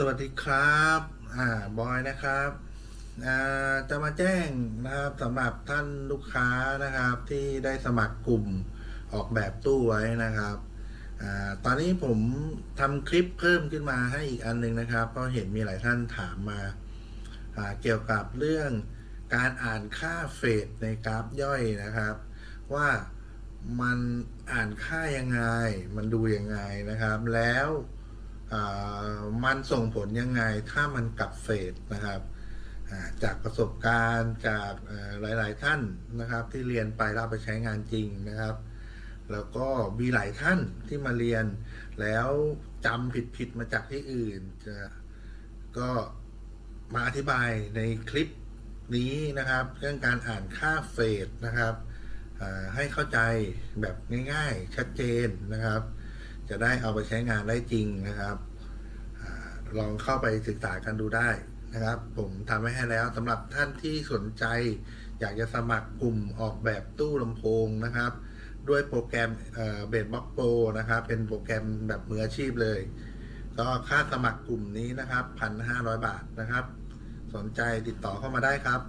สวัสดีครับ อ่า บอยนะครับ อ่า จะมาแจ้งนะครับสำหรับท่านลูกค้านะครับ ที่ได้สมัครกลุ่มออกแบบตู้ไว้นะครับ อ่า ตอนนี้ผมทำคลิปเพิ่มขึ้นมาให้อีกอันหนึงนะครับ เพราะเห็นมีหลายท่านถามมา อ่า เกี่ยวกับเรื่องการอ่านค่าเฟสในกราฟย่อยนะครับ ว่ามันอ่านค่ายังไง มันดูยังไงนะครับ แล้ว มันส่งผลยังไงถ้ามันกลับเฟสนะครับจากประสบการณ์จากหลาย ๆ ท่านนะครับ ที่เรียนไปแล้วเอาไปใช้งานจริงนะครับ แล้วก็มีหลายท่านที่มาเรียน แล้วจำผิด ๆ มาจากที่อื่นจะก็มาอธิบายในคลิปนี้นะครับ เรื่องการอ่านค่าเฟสนะครับให้เข้าใจแบบง่าย ๆ ชัดเจนนะครับ จะได้เอาไปใช้งานได้จริงนะครับอลองเข้าไปศึกษากันดูได้นะครับ ผมทำไว้ให้แล้วสำหรับท่านที่สนใจ อยากจะสมัครกลุ่มออกแบบตู้ลำโพงนะครับ ด้วยโปรแกรมเบสบ็อกโปรนะครับ เป็นโปรแกรมแบบมืออาชีพเลย ก็ค่าสมัครกลุ่มนี้นะครับ 1,500 บาทนะครับ สนใจติดต่อเข้ามาได้ครับ